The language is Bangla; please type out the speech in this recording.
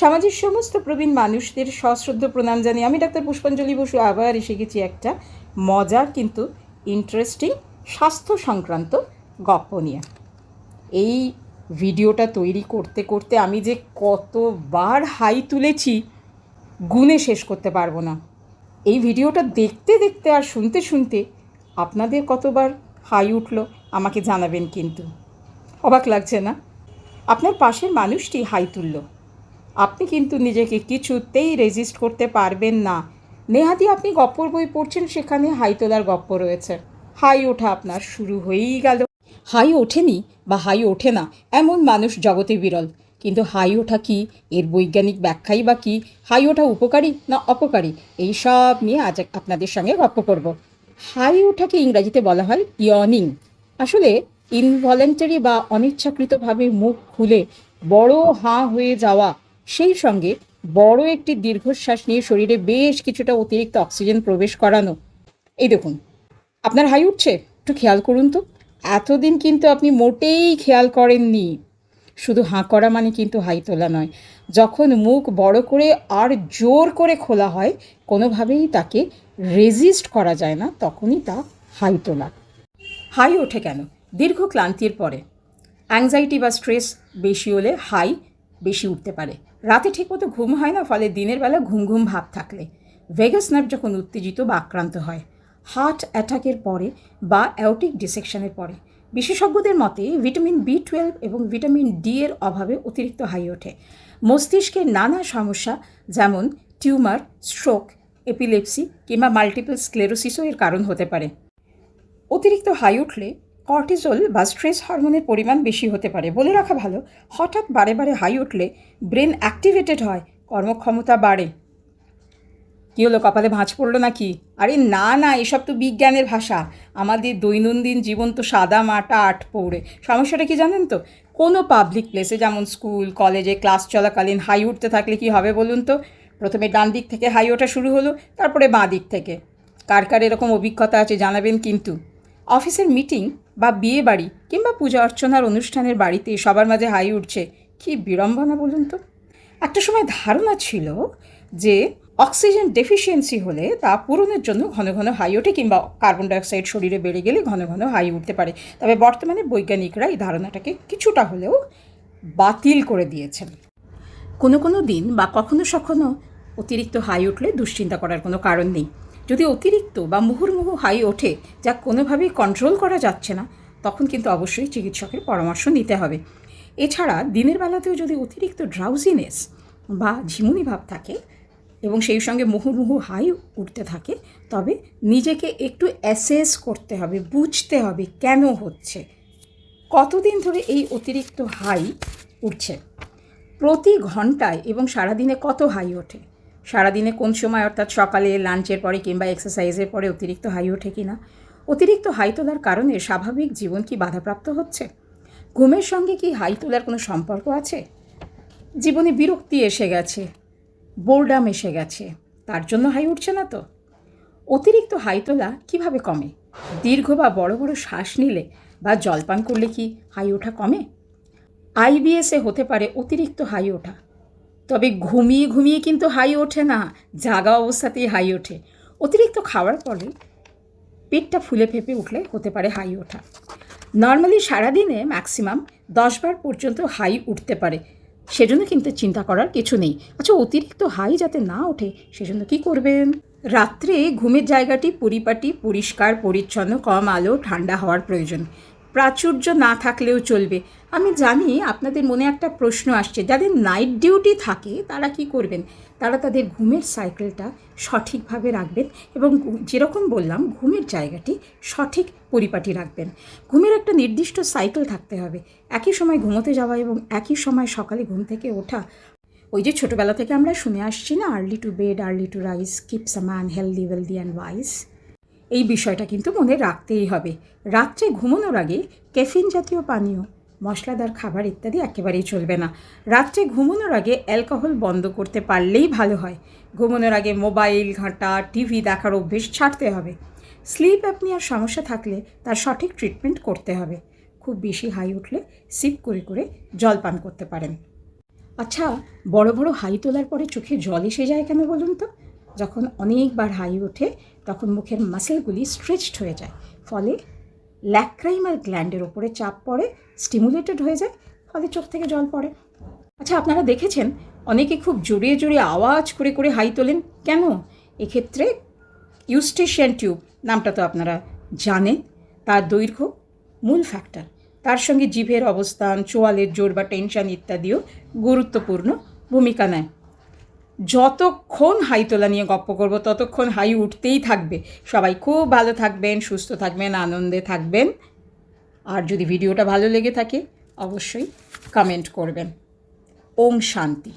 সমাজের সমস্ত প্রবীণ মানুষদের সশ্রদ্ধ প্রণাম জানি আমি ডাক্তার পুষ্পাঞ্জলি বসু আবার এসে গেছি একটা মজার কিন্তু ইন্টারেস্টিং স্বাস্থ্য সংক্রান্ত গপ্প নিয়ে। এই ভিডিওটা তৈরি করতে করতে আমি যে কতবার হাই তুলেছি গুণে শেষ করতে পারব না। এই ভিডিওটা দেখতে দেখতে আর শুনতে শুনতে আপনাদের কতবার হাই উঠল আমাকে জানাবেন কিন্তু। অবাক লাগছে না? আপনার পাশের মানুষটি হাই তুললো। আপনি কিন্তু নিজেকে কিছুতেই রেজিস্ট করতে পারবেন না। নেহাতি আপনি গপ্পর বই পড়ছেন, সেখানে হাই তোলার গপ্প রয়েছে। হাই ওঠা আপনার শুরু হয়েই গেল। হাই ওঠেনি বা হাই ওঠে না, এমন মানুষ জগতে বিরল। কিন্তু হাই ওঠা কি? এর বৈজ্ঞানিক ব্যাখ্যাই বা কী? হাই ওঠা উপকারী না অপকারী? এই সব নিয়ে আজ আপনাদের সঙ্গে গপ্প করব। হাই ওঠাকে ইংরাজিতে বলা হয় ইয়নিং আসলে ইনভলেন্টারি বা অনিচ্ছাকৃতভাবে মুখ খুলে বড় হাঁ হয়ে যাওয়া সেই সঙ্গে বড় একটি দীর্ঘশ্বাস নিয়ে শরীরে বেশ কিছুটা অতিরিক্ত অক্সিজেন প্রবেশ করানো। এই দেখুন, আপনার হাই উঠছে? একটু খেয়াল করুন তো। এতদিন কিন্তু আপনি মোটেই খেয়াল করেননি। শুধু হাঁ করা মানে কিন্তু হাই তোলা নয়। যখন মুখ বড় করে আর জোর করে খোলা হয়, কোনোভাবেই তাকে রেজিস্ট করা যায় না, তখনই তা হাই তোলা। হাই ওঠে কেন? দীর্ঘ ক্লান্তির পরে। অ্যাংজাইটি বা স্ট্রেস বেশি হলে হাই বেশি উঠতে পারে। রাতে ঠিকমতো ঘুম হয় না, ফলে দিনের বেলা ঘুম ঘুম ভাব থাকলে। ভেগাস নার্ভ যখন উত্তেজিত বা আক্রান্ত হয়, হার্ট অ্যাটাকের পরে বা অ্যাওটিক ডিসেকশনের পরে। বিশেষজ্ঞদের মতে, ভিটামিন বি টুয়েলভ এবং ভিটামিন ডি এর অভাবে অতিরিক্ত হাই ওঠে। মস্তিষ্কের নানা সমস্যা, যেমন টিউমার, স্ট্রোক, এপিলেপসি কিংবা মাল্টিপল স্ক্লেরোসিসও এর কারণ হতে পারে। অতিরিক্ত হাই উঠলে কর্টিজল বা স্ট্রেস হরমোনের পরিমাণ বেশি হতে পারে। বলে রাখা ভালো, হঠাৎ বারে বারে হাই উঠলে ব্রেন অ্যাক্টিভেটেড হয়, কর্মক্ষমতা বাড়ে। কী হলো, কপালে ভাঁজ পড়ল নাকি? আরে না না, এসব তো বিজ্ঞানের ভাষা। আমাদের দৈনন্দিন জীবন তো সাদা মাটা আট পৌড়ে। সমস্যাটা কি জানেন তো? কোনো পাবলিক প্লেসে যেমন স্কুল কলেজে ক্লাস চলাকালীন হাই উঠতে থাকলে কি হবে বলুন তো? প্রথমে ডান দিক থেকে হাই ওঠা শুরু হলো, তারপরে বাঁ দিক থেকে। কার কার এরকম অভিজ্ঞতা আছে জানাবেন কিন্তু। অফিসের মিটিং বা বিয়ে বাড়ি কিংবা পূজা অর্চনার অনুষ্ঠানের বাড়িতে সবার মাঝে হাই উঠছে, কি বিড়ম্বনা বলুন তো? একটা সময় ধারণা ছিল যে অক্সিজেন ডেফিসিয়েন্সি হলে তা পূরণের জন্য ঘন ঘন হাই ওঠে কিংবা কার্বন ডাইঅক্সাইড শরীরে বেড়ে গেলে ঘন ঘন হাই উঠতে পারে। তবে বর্তমানে বৈজ্ঞানিকরা এই ধারণাটাকে কিছুটা হলেও বাতিল করে দিয়েছেন। কোনো কোনো দিন বা কখনো সখনো অতিরিক্ত হাই উঠলে দুশ্চিন্তা করার কোনো কারণ নেই। যদি অতিরিক্ত বা মুহুর্মুহু হাই ওঠে, যা কোনোভাবেই কন্ট্রোল করা যাচ্ছে না, তখন কিন্তু অবশ্যই চিকিৎসকের পরামর্শ নিতে হবে। এছাড়া দিনের বেলাতেও যদি অতিরিক্ত ড্রাউজিনেস বা ঝিমুনি ভাব থাকে এবং সেই সঙ্গে মুহুর্মুহু হাই উঠতে থাকে, তবে নিজেকে একটু অ্যাসেস করতে হবে, বুঝতে হবে কেন হচ্ছে? কতদিন ধরে এই অতিরিক্ত হাই উঠছে? প্রতি ঘন্টায় এবং সারাদিনে কত হাই ওঠে? সারাদিনে কোন সময় অর্থাৎ সকালে, লাঞ্চের পরে কিংবা এক্সারসাইজের পরে অতিরিক্ত হাই ওঠে কি না অতিরিক্ত হাই তোলার কারণে স্বাভাবিক জীবন কি বাধাপ্রাপ্ত হচ্ছে? ঘুমের সঙ্গে কি হাই তোলার কোনো সম্পর্ক আছে? জীবনে বিরক্তি এসে গেছে বোরডাম এসে গেছে, তার জন্য হাই উঠছে না তো? অতিরিক্ত হাই তোলা কীভাবে কমে? দীর্ঘ বা বড় বড় শ্বাস নিলে বা জলপান করলে কি হাই ওঠা কমে? আইবিএসে হতে পারে অতিরিক্ত হাই ওঠা। তবে ঘুমিয়ে ঘুমিয়ে কিন্তু হাই ওঠে না, জাগা অবস্থাতেই হাই ওঠে। অতিরিক্ত খাওয়ার পরে পেটটা ফুলে ফেপে উঠলে হতে পারে হাই ওঠা। নর্মালি সারাদিনে ম্যাক্সিমাম দশবার পর্যন্ত হাই উঠতে পারে। সেজন্য কিন্তু চিন্তা করার কিছু নেই। আচ্ছা অতিরিক্ত হাই যাতে না ওঠে, সেজন্য কি করবেন? রাত্রে ঘুমের জায়গাটি পরিপাটি, পরিষ্কার, পরিচ্ছন্ন, কম আলো, ঠান্ডা হওয়ার প্রয়োজন। প্রাচুর্য না থাকলেও চলবে। আমি জানি আপনাদের মনে একটা প্রশ্ন আসছে, যাদের নাইট ডিউটি থাকে তারা কি করবেন? তারা তাদের ঘুমের সাইকেলটা সঠিকভাবে রাখবেন এবং যেরকম বললাম, ঘুমের জায়গাটি সঠিক পরিপাটি রাখবেন। ঘুমের একটা নির্দিষ্ট সাইকেল থাকতে হবে। একই সময় ঘুমোতে যাওয়া এবং একই সময় সকালে ঘুম থেকে ওঠা। ওই যে ছোটোবেলা থেকে আমরা শুনে আসছি না early to bed early to rise keeps a man healthy wealthy and wise এই বিষয়টা কিন্তু মনে রাখতেই হবে। রাত্রে ঘুমানোর আগে ক্যাফিন জাতীয় পানীয়, মশলাদার খাবার ইত্যাদি একেবারেই চলবে না। রাত্রে ঘুমানোর আগে অ্যালকোহল বন্ধ করতে পারলেই ভালো হয়। ঘুমানোর আগে মোবাইল, ঘাঁটা, টিভি দেখার অভ্যেস ছাড়তে হবে। স্লিপ অ্যাপনিয়ার সমস্যা থাকলে তার সঠিক ট্রিটমেন্ট করতে হবে। খুব বেশি হাই উঠলে সিপ করে করে জল পান করতে পারেন। আচ্ছা বড় বড় হাই তোলার পরে চোখে জল এসে যায় কেন বলুন তো? যখন অনেকবার হাই ওঠে, তখন মুখের মাসেলগুলি স্ট্রেচড হয়ে যায়। ফলে ল্যাক্রাইমাল গ্ল্যান্ডের ওপরে চাপ পড়ে স্টিমুলেটেড হয়ে যায়, ফলে চোখ থেকে জল পড়ে। আচ্ছা আপনারা দেখেছেন, অনেকে খুব জোরে জোরে আওয়াজ করে করে হাই তোলেন। কেন? এক্ষেত্রে ইউস্টেশিয়ান টিউব নামটা তো আপনারা জানেন, তার দৈর্ঘ্য মূল ফ্যাক্টর তার সঙ্গে জিভের অবস্থান, চোয়ালের জোর বা টেনশন ইত্যাদিও গুরুত্বপূর্ণ ভূমিকা নেয়। যতক্ষণ হাই তোলা নিয়ে গপ্প করব, ততক্ষণ হাই উঠতেই থাকবে। সবাই খুব ভালো থাকবেন, সুস্থ থাকবেন, আনন্দে থাকবেন। আর যদি ভিডিওটা ভালো লেগে থাকে, অবশ্যই কমেন্ট করবেন। ওম শান্তি।